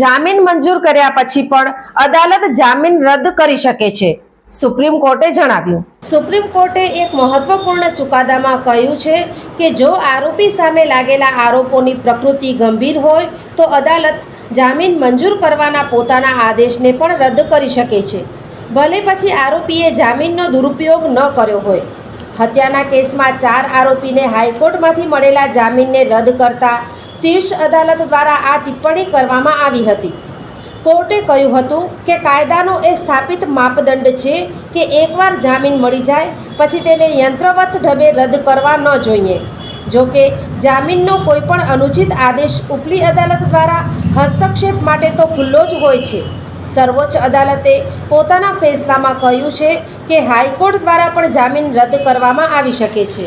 જામીન મંજૂર કર્યા પછી પણ અદાલત જામીન રદ કરી શકે છે. સુપ્રીમ કોર્ટે જણાવ્યું. સુપ્રીમ કોર્ટે એક મહત્વપૂર્ણ ચુકાદામાં કહ્યું છે કે જો આરોપી સામે લાગેલા આરોપોની પ્રકૃતિ ગંભીર હોય, તો અદાલત જામીન મંજૂર કરવાના પોતાના આદેશને પણ રદ કરી શકે છે. ભલે પછી આરોપીએ જામીનનો દુરુપયોગ ન કર્યો હોય. હત્યાના કેસમાં ચાર આરોપીને હાઈકોર્ટમાંથી મળેલા જામીનને રદ કરતા શીર્ષ અદાલત દ્વારા આ ટિપ્પણી કરવામાં આવી હતી. કોર્ટે કહ્યું હતું કે કાયદાનો એ સ્થાપિત માપદંડ છે કે એકવાર જામીન મળી જાય, પછી તેને યંત્રવત ઢબે રદ કરવા ન જોઈએ. જો કે, જામીનનો કોઈપણ અનુચિત આદેશ ઉપલી અદાલત દ્વારા હસ્તક્ષેપ માટે તો ખુલ્લો જ હોય છે. સર્વોચ્ચ અદાલતે પોતાના ફેસલામાં કહ્યું છે કે હાઈકોર્ટ દ્વારા પણ જામીન રદ કરવામાં આવી શકે છે.